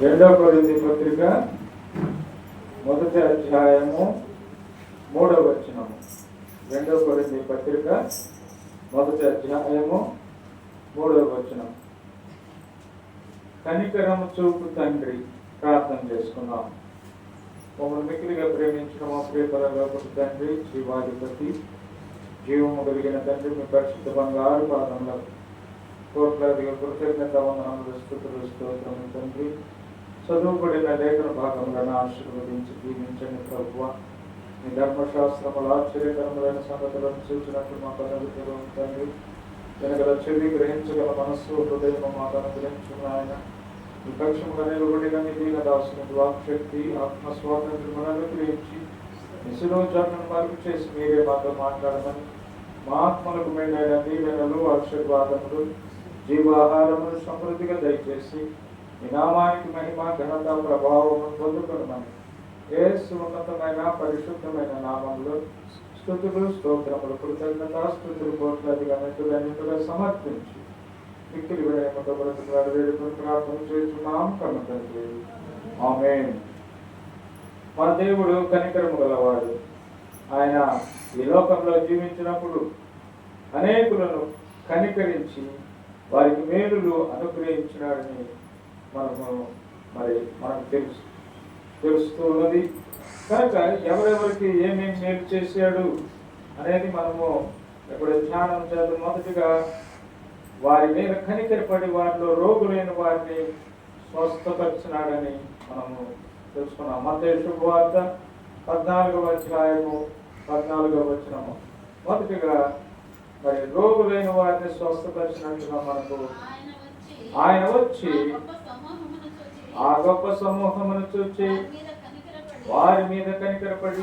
రెండవ కొరింది పత్రిక మొదటి అధ్యాయము మూడవ వచనము. రెండవ కొరింది పత్రిక మొదటి అధ్యాయము మూడవ వచనం. కనికరము చూపు తండ్రి ప్రార్థన చేసుకున్నాం. మమ్మల్ని మిక్కిలిగా ప్రేమించిన మా ప్రియపరలోకపు తండ్రి శ్రీవాధిపతి జీవము కలిగిన తండ్రి మీ పరిశుద్ధ బంగారు పాదంలో కోట్లాదిగా కృతజ్ఞత వందనములు స్థుతులు స్తోత్రము తండ్రి. చదువుబడిన లేఖన భాగంలో ఆశీర్వదించి దీవించండి ప్రభు మీ ధర్మశాస్త్రములు ఆశ్చర్యకరములైన సంగతులను సూచినట్లు మాకు అనుగ్రహం తండ్రి వెనకల చెవి గ్రహించగల మనస్సు హృదయం మాకు అనుగ్రహించిన ఆయన. ఈ నిలబడిన మీ దాసుని వాక్శక్తి ఆత్మ స్వాతంత్రమును అనుగ్రహించి నిశులోచారణను మార్పు చేసి మీరే మాతో మాట్లాడమని. మా ఆత్మలకు మెండైన దీవెనలు ఆశీర్వాదములు జీవాహారములు సమృద్ధిగా దయచేసి మీ నామానికి మహిమ ఘనత ప్రభావం పొందుకునమని. ఏ ఉన్నతమైన పరిశుద్ధమైన నామంలో స్థుతులు స్తోత్రములు కృతజ్ఞత స్థుతులు కోట్లాదిగా మెట్టులన్నింటిగా సమర్పించి మిక్కిలి వినయముతో బ్రతుకులాడు ప్రార్థన చేస్తున్నాం కన్న ఆమె మన దేవుడు కనికరము గలవాడు. ఆయన ఈ లోకంలో జీవించినప్పుడు అనేకులను కనికరించి వారికి మేలులు అనుగ్రహించినాడని మనము మరి మనకు తెలుసు తెలుస్తూ ఉన్నది కనుక ఎవరెవరికి ఏమేమి మేలు చేశాడు అనేది మనము ఇప్పుడు ధ్యానం చేద్దాం మొదటిగా వారి మీద కనికరపడి వారిలో రోగులైన వారిని స్వస్థపరిచినాడని మనము తెలుసుకున్నాం. మత శుభవార్త పద్నాలుగవ అధ్యాయము పద్నాలుగవ వచ్చినము మొదటిగా మరి రోగులైన వారిని స్వస్థపరిచినట్టుగా మనకు ఆయన వచ్చి ఆ గొప్ప సమూహమును చూచి వారి మీద కనికరపడి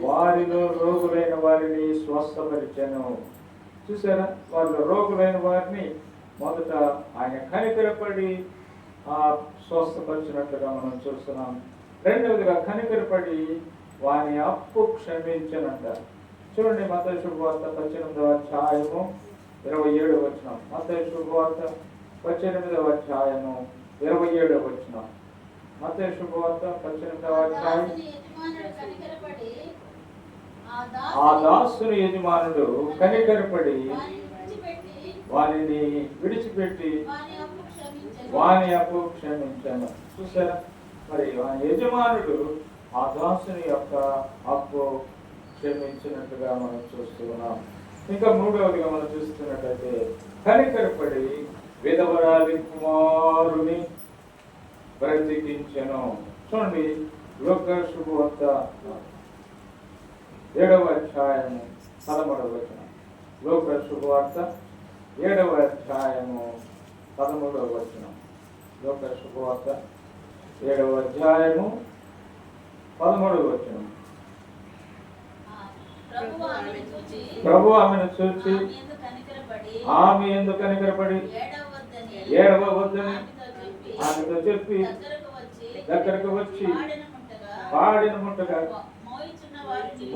వారిలో రోగులైన వారిని స్వస్థపరిచను. చూసారా? వాళ్ళు రోగులైన వారిని మొదట ఆయన కనికరపడి ఆ స్వస్థపరిచినట్లుగా మనం చూస్తున్నాం. రెండవదిగా కనికరపడి వాని అప్పు క్షమించనంట. చూడండి మత శుభవార్త పద్దెనిమిదవ అధ్యాయము ఇరవై ఏడు వచ్చిన మత శుభవార్త పద్దెనిమిదవ అధ్యాయము ఇరవై ఏడు వచ్చిన మత శుభవార్త పద్దెనిమిదవ అధ్యాయం. ఆ దాసుని యజమానుడు కనికరపడి వారిని విడిచిపెట్టి. వాని అప్పు క్షమించాను చూసారా మరి వాని యజమానుడు ఆ దాసుని యొక్క అప్పు క్షమించినట్టుగా మనం చూస్తున్నాం ఇంకా మూడవదిగా మనం చూస్తున్నట్టయితే కనికరపడి విధవరాలి కుమారుని బ్రతికించెను చూడండి శుభవార్త ఏడవ అధ్యాయము పదమూడవ వచనం. లోక శుభవార్త ఏడవ అధ్యాయము పదమూడవ వచనం. లోక శుభవార్త ఏడవ అధ్యాయము పదమూడవ వచనం. ప్రభు ఆమెను చూచి ఆమె ఎందుకు కనికరపడి ఏడవద్దని ఆమెతో చెప్పి దగ్గరకు వచ్చి పాడిన ముట్టగా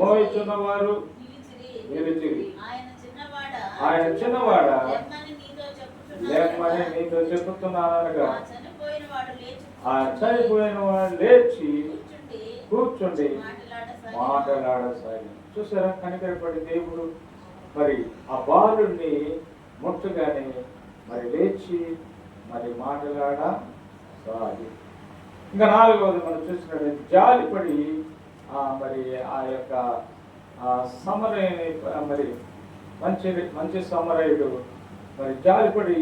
మోయిచున్న వారు నిలిచిరి. ఆయన చిన్నవాడ లేకమని. నీతో చెప్పుతున్నానగా ఆ చనిపోయిన వాడు లేచి కూర్చుండి. మాట్లాడసాగి చూసారా కనికరపడి దేవుడు మరి ఆ బాలుడిని ముట్టగానే మరి లేచి మరి మాట్లాడ సాగి ఇంకా నాలుగవది మనం చూసినట్టు జాలిపడి ఆ మరి ఆ యొక్క ఆ సమరయుని మరి మంచి మంచి సమరయుడు మరి జాలిపడి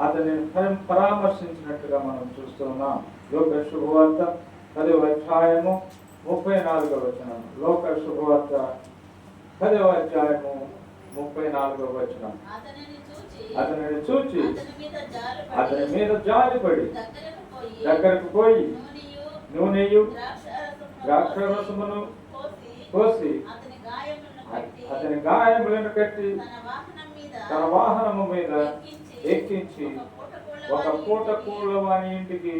అతనిని పరం- పరామర్శించినట్టుగా మనం చూస్తున్నాం లోక శుభవార్త పదవ అధ్యాయము ముప్పై నాలుగవ వచనం. లోక శుభవార్త పదవ అధ్యాయము ముప్పై నాలుగవ వచనం. అతనిని చూచి అతని మీద జాలిపడి దగ్గరకు పోయి నూనెయు నూనెయు ద్రాక్షరసమును పోసి అతని గాయములను అ- కట్టి తన వాహనము మీద ఎక్కించి ఒక పూట ఒక కూల వాని ఇంటికి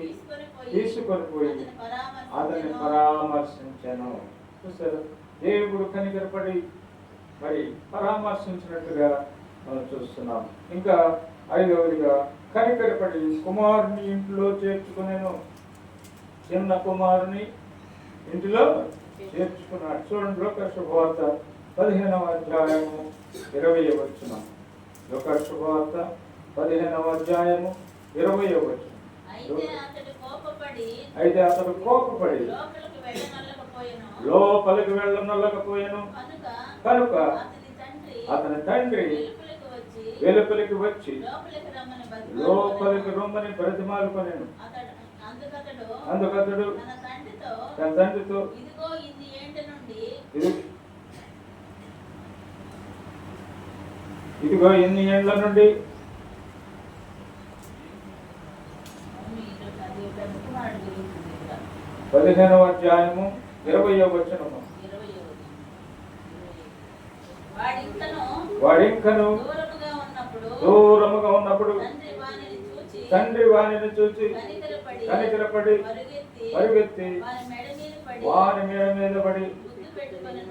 తీసుకొని పోయి అతన్ని పరామర్శించను. చూసారు దేవుడు కనికరపడి మరి పరామర్శించినట్టుగా మనం చూస్తున్నాం. ఇంకా ఐదవదిగా కనికరపడి కుమారుని ఇంట్లో చేర్చుకునేను. చిన్న కుమారుని ఇంటిలో చేర్చుకున్నాడు. చూడండి లోక శుభవార్త పదిహేనవ అధ్యాయము ఇరవై వచ్చిన లోక శుభవార్త పదిహేనవ అధ్యాయము ఇరవై వచ్చిన అయితే అతడు కోపపడి లోపలికి వెళ్ళనల్లకపోయెను. కనుక అతని తండ్రి వెలుపలికి వచ్చి లోపలికి రమ్మని అతడు అందుకతడు తన తండ్రితో ఇదిగో ఎన్ని ఏండ్ల నుండి. పదిహేనవ అధ్యాయము ఇరవై వచనము. ఇరవై ఒకటి. వాడి ఇంకను వాడి ఇంకను దూరముగా ఉన్నప్పుడు తండ్రి వానిని చూసి కనికరపడి పరుగెత్తి మెడ మీద మీద పడి.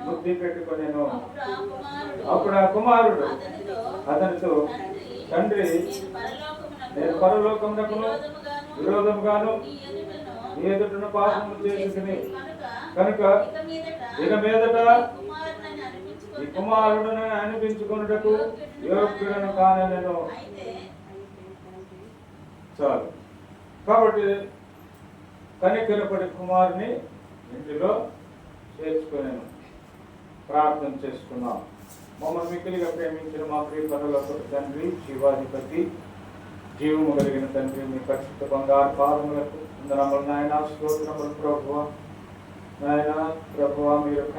బుద్ధి పెట్టుకొనేను అప్పుడు ఆ కుమారుడు అతనితో తండ్రి నేను పరలోకమునకు నేను పరలోకమునకును విరోధముగాను విరోధముగాను నీ ఎదుటను పాపము చేసుకుని కనుక కనుక ఇక మీదట ఇక మీదట కుమారునని ఈ ఈ కుమారుడును అనిపించుకున్నటకు యోగ్యుడను కానే నేను చాలు. కాబట్టి కనికరపడి కుమారుని ఇంటిలో చేర్చుకునేను. ప్రార్థన చేసుకున్నాం. మమ్మల్ని మిక్కిలిగా ప్రేమించిన మా ప్రియ పనులకు తండ్రి శివాధిపతి జీవము కలిగిన తండ్రి మీ పరిశుద్ధ బంగారు పాదములకు వందనములు. నాయన స్తోత్రములు ప్రభువ. నాయన ప్రభువ మీరు